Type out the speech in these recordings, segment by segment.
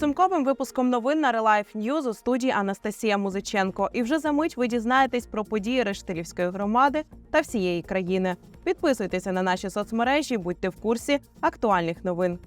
Підсумковим випуском новин на Релайф Ньюз у студії Анастасія Музиченко. І вже за мить ви дізнаєтесь про події Рештилівської громади та всієї країни. Підписуйтеся на наші соцмережі, будьте в курсі актуальних новин.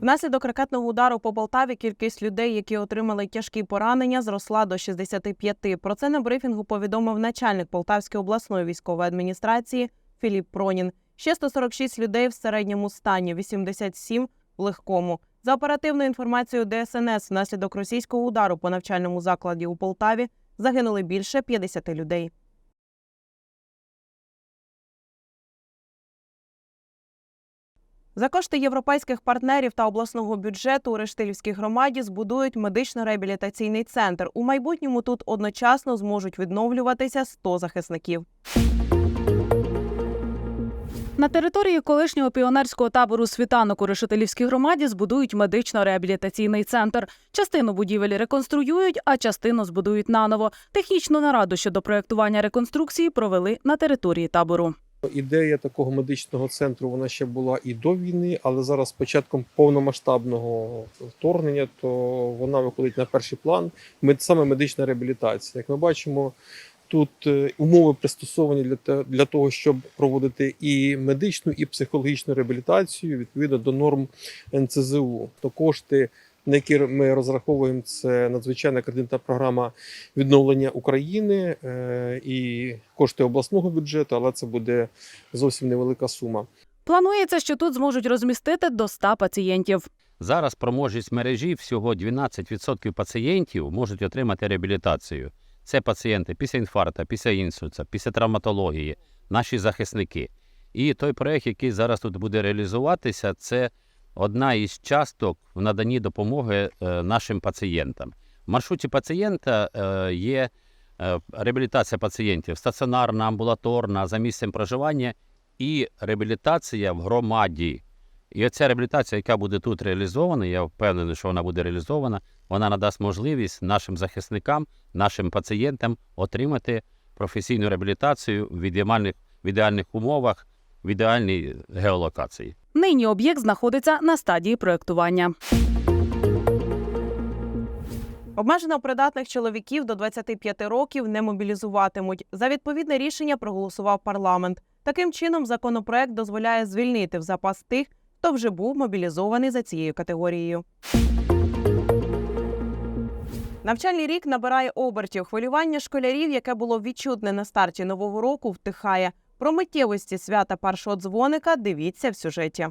Внаслідок ракетного удару по Полтаві кількість людей, які отримали тяжкі поранення, зросла до 65. Про це на брифінгу повідомив начальник Полтавської обласної військової адміністрації Філіп Пронін. Ще 146 людей в середньому стані, 87 – в легкому. За оперативною інформацією ДСНС, внаслідок російського удару по навчальному закладі у Полтаві загинули більше 50 людей. За кошти європейських партнерів та обласного бюджету у Рештилівській громаді збудують медично-реабілітаційний центр. У майбутньому тут одночасно зможуть відновлюватися 100 захисників. На території колишнього піонерського табору світанок у Решетилівській громаді збудують медично-реабілітаційний центр. Частину будівель реконструюють, а частину збудують наново. Технічну нараду щодо проєктування реконструкції провели на території табору. Ідея такого медичного центру вона ще була і до війни, але зараз з початком повномасштабного вторгнення, то вона виходить на перший план. Мед- Саме медична реабілітація. Як ми бачимо, тут е, умови пристосовані для, те- для того, щоб проводити і медичну, і психологічну реабілітацію відповідно до норм НЦЗУ. То кошти, на які ми розраховуємо, це надзвичайна кредитна програма відновлення України е, і кошти обласного бюджету, але це буде зовсім невелика сума. Планується, що тут зможуть розмістити до 100 пацієнтів. Зараз спроможність мережі всього 12% пацієнтів можуть отримати реабілітацію. Це пацієнти після інфаркту, після інсульта, після травматології, наші захисники. І той проект, який зараз тут буде реалізуватися, це одна із часток в наданні допомоги е, нашим пацієнтам. В маршруті пацієнта е, є е, реабілітація пацієнтів стаціонарна, амбулаторна, за місцем проживання і реабілітація в громаді. І оця реабілітація, яка буде тут реалізована, я впевнений, що вона буде реалізована, вона надасть можливість нашим захисникам, нашим пацієнтам отримати професійну реабілітацію в ідеальних, в ідеальних умовах, в ідеальній геолокації. Нині об'єкт знаходиться на стадії проєктування. Обмежено придатних чоловіків до 25 років не мобілізуватимуть. За відповідне рішення проголосував парламент. Таким чином, законопроект дозволяє звільнити в запас тих, хто вже був мобілізований за цією категорією. Навчальний рік набирає обертів. Хвилювання школярів, яке було відчутне на старті нового року, втихає. Про миттєвості свята першого дзвоника дивіться в сюжеті.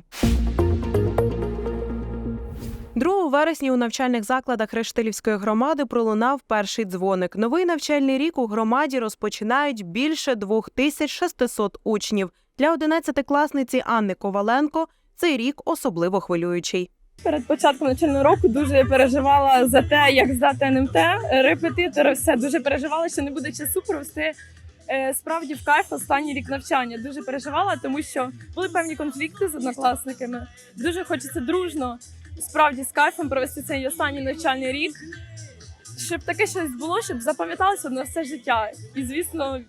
2 вересня у навчальних закладах Рештилівської громади пролунав перший дзвоник. Новий навчальний рік у громаді розпочинають більше 2600 учнів. Для 11-класниці Анни Коваленко цей рік особливо хвилюючий. Перед початком навчального року дуже переживала за те, як здати НМТ. Репетитори все дуже переживала, що не буде часу провести е, справді в кайф останній рік навчання. Дуже переживала, тому що були певні конфлікти з однокласниками. Дуже хочеться дружно, справді з кайфом провести цей останній навчальний рік, щоб таке щось було, щоб запам'яталося на все життя. І, звісно,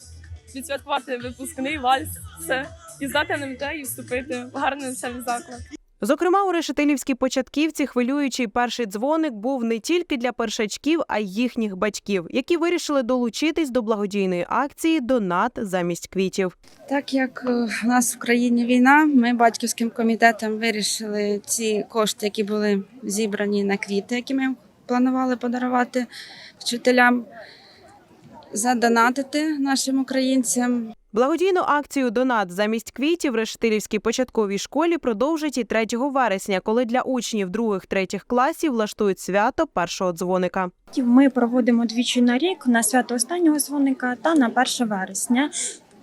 відсвяткувати випускний вальс, все, і здати НМТ, і вступити в гарний навчальний заклад. Зокрема, у решетилівській початківці хвилюючий перший дзвоник був не тільки для першачків, а й їхніх батьків, які вирішили долучитись до благодійної акції Донат замість квітів. Так як е, в нас в країні війна, ми батьківським комітетом вирішили ці кошти, які були зібрані на квіти, які ми планували подарувати вчителям, задонатити нашим українцям. Благодійну акцію Донат замість квітів в Рештилівській початковій школі продовжать і 3 вересня, коли для учнів других-третіх класів влаштують свято першого дзвоника. Ми проводимо двічі на рік на свято останнього дзвоника та на 1 вересня.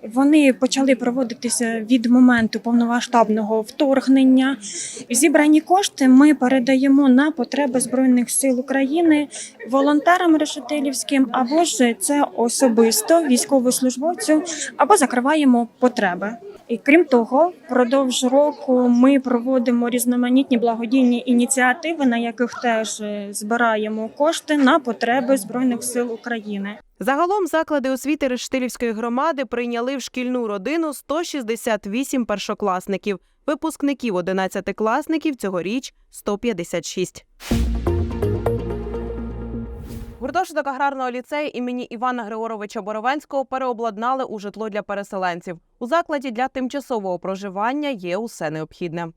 Вони почали проводитися від моменту повномасштабного вторгнення. Зібрані кошти ми передаємо на потреби Збройних сил України волонтерам решетилівським, або ж це особисто військовослужбовцю, або закриваємо потреби. І крім того, впродовж року ми проводимо різноманітні благодійні ініціативи, на яких теж збираємо кошти на потреби Збройних сил України. Загалом заклади освіти Рештилівської громади прийняли в шкільну родину 168 першокласників, випускників 11-класників цьогоріч 156. Гуртожиток аграрного ліцею імені Івана Григоровича Боровенського переобладнали у житло для переселенців. У закладі для тимчасового проживання є усе необхідне.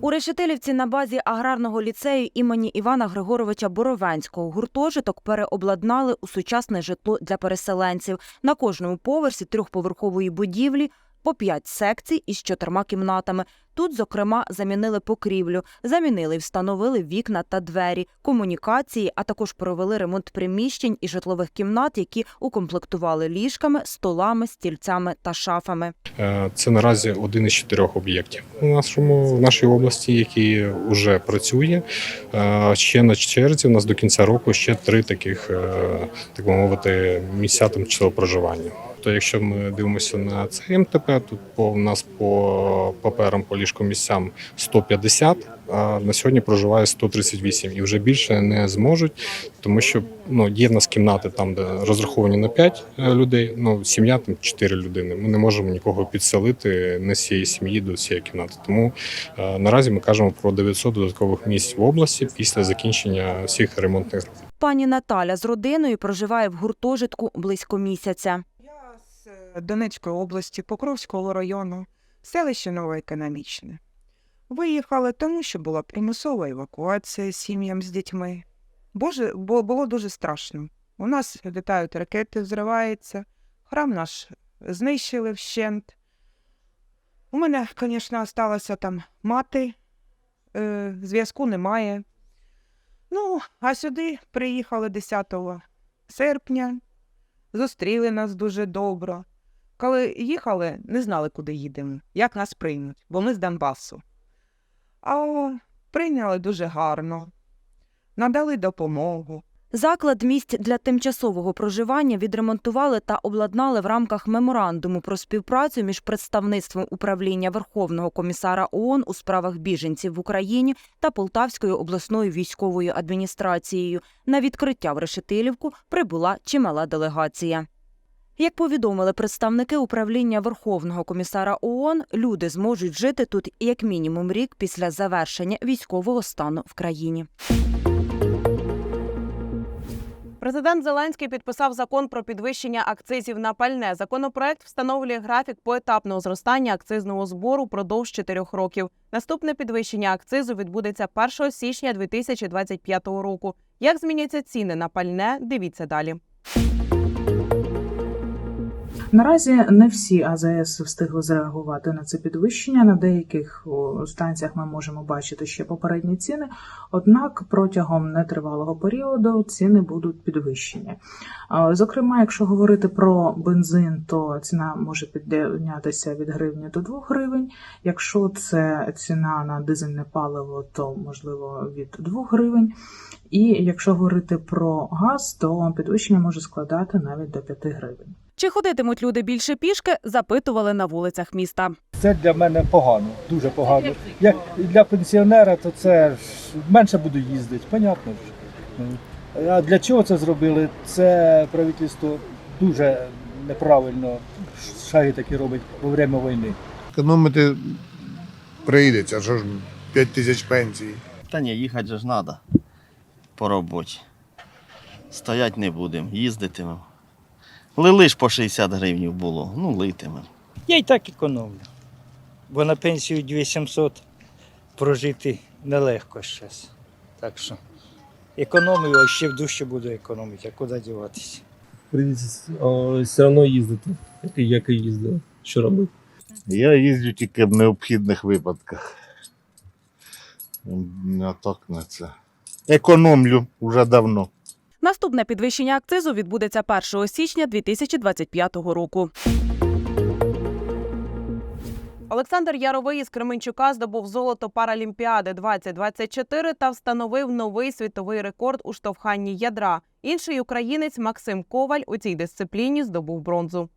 У Решетилівці на базі аграрного ліцею імені Івана Григоровича Боровенського гуртожиток переобладнали у сучасне житло для переселенців. На кожному поверсі трьохповерхової будівлі по п'ять секцій із чотирма кімнатами. Тут, зокрема, замінили покрівлю, замінили і встановили вікна та двері, комунікації, а також провели ремонт приміщень і житлових кімнат, які укомплектували ліжками, столами, стільцями та шафами. Е, Це наразі один із чотирьох об'єктів у нашому в нашій області, який вже працює. Е, Ще на черзі у нас до кінця року ще три таких, е, так мовити, місця тимчасового проживання. То якщо ми дивимося на цей МТП, тут по у нас по паперам по ліжкомісцям 150, а на сьогодні проживає 138 і вже більше не зможуть, тому що ну є в нас кімнати там, де розраховані на 5 людей. Ну сім'я там 4 людини. Ми не можемо нікого підселити не з цієї сім'ї до цієї кімнати. Тому е, наразі ми кажемо про 900 додаткових місць в області після закінчення всіх ремонтних. Пані Наталя з родиною проживає в гуртожитку близько місяця. Донецької області, Покровського району, селище Новоекономічне. Виїхали тому, що була примусова евакуація сім'ям з дітьми. Боже, бо було дуже страшно. У нас літають ракети, взриваються, храм наш знищили вщент. У мене, звісно, залишилася там мати, е, зв'язку немає. Ну, а сюди приїхали 10 серпня, зустріли нас дуже добре. Коли їхали, не знали, куди їдемо, як нас приймуть, бо ми з Донбасу. А прийняли дуже гарно, надали допомогу. Заклад місць для тимчасового проживання відремонтували та обладнали в рамках меморандуму про співпрацю між представництвом управління Верховного комісара ООН у справах біженців в Україні та Полтавською обласною військовою адміністрацією. На відкриття в Решетилівку прибула чимала делегація. Як повідомили представники управління Верховного комісара ООН, люди зможуть жити тут як мінімум рік після завершення військового стану в країні. Президент Зеленський підписав закон про підвищення акцизів на пальне. Законопроект встановлює графік поетапного зростання акцизного збору продовж чотирьох років. Наступне підвищення акцизу відбудеться 1 січня 2025 року. Як зміняться ціни на пальне? Дивіться далі. Наразі не всі АЗС встигли зреагувати на це підвищення. На деяких станціях ми можемо бачити ще попередні ціни. Однак протягом нетривалого періоду ціни будуть підвищені. Зокрема, якщо говорити про бензин, то ціна може піднятися від гривні до 2 гривень. Якщо це ціна на дизельне паливо, то можливо від 2 гривень. І якщо говорити про газ, то підвищення може складати навіть до 5 гривень. Чи ходитимуть люди більше пішки, запитували на вулицях міста. Це для мене погано, дуже погано. Як для пенсіонера, то це ж менше буду їздити, понятно ж. А для чого це зробили? Це правительство дуже неправильно шаги такі робить во время війни. Економити прийдеться, що ж 5 тисяч пенсій. Та ні, їхати ж треба по роботі. Стоять не будемо, їздитимемо. Лили ж по 60 гривень було, ну литимемо. Я й так економлю. Бо на пенсію 2700 прожити нелегко зараз. Так що економлю, а ще в дужче буду економити, а куди діватися? Прийдеться все одно їздити, як і їздили. Що робити? Я їздю тільки в необхідних випадках. А так на це. Економлю вже давно. Наступне підвищення акцизу відбудеться 1 січня 2025 року. Олександр Яровий із Кременчука здобув золото Паралімпіади 2024 та встановив новий світовий рекорд у штовханні ядра. Інший українець Максим Коваль у цій дисципліні здобув бронзу.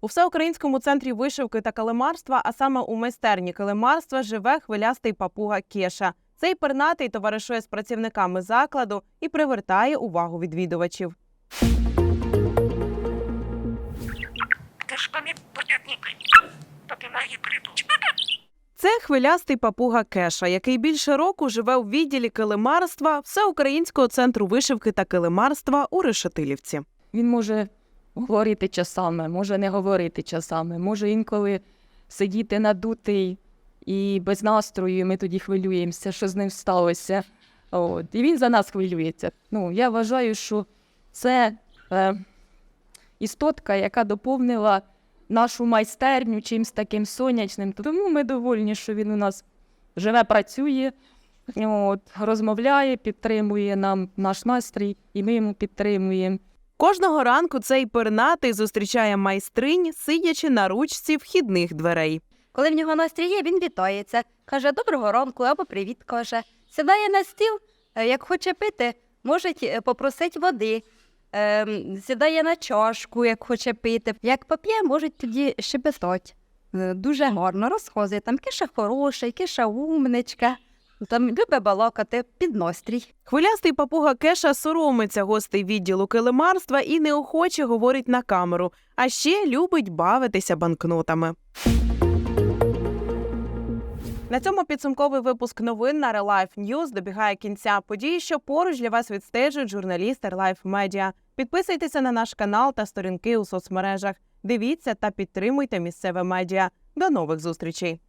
У всеукраїнському центрі вишивки та килимарства, а саме у майстерні килимарства, живе хвилястий папуга Кеша. Цей пернатий товаришує з працівниками закладу і привертає увагу відвідувачів. Це хвилястий папуга Кеша, який більше року живе у відділі килимарства Всеукраїнського центру вишивки та килимарства у Решетилівці. Він може говорити часами, може не говорити часами, може інколи сидіти надутий і без настрою. Ми тоді хвилюємося, що з ним сталося. От. І він за нас хвилюється. Ну, я вважаю, що це е, істотка, яка доповнила нашу майстерню чимось таким сонячним. Тому ми довольні, що він у нас живе, працює, от, розмовляє, підтримує нам наш настрій, і ми йому підтримуємо. Кожного ранку цей пернатий зустрічає майстринь, сидячи на ручці вхідних дверей. Коли в нього настрій є, він вітається. Каже доброго ранку або привіт каже. Сідає на стіл, е, як хоче пити, може попросити води. Ем, сідає на чашку, як хоче пити. Як поп'є, може тоді щебетати. Е, Дуже гарно розхозує. Там киша хороший, киша умничка. Там любить балакати під настрій. Хвилястий папуга Кеша соромиться гостей відділу килимарства і неохоче говорить на камеру, а ще любить бавитися банкнотами. На цьому підсумковий випуск новин на Релайф News добігає кінця. Події, що поруч для вас відстежують журналісти Релайф Медіа. Підписуйтеся на наш канал та сторінки у соцмережах. Дивіться та підтримуйте місцеве медіа. До нових зустрічей.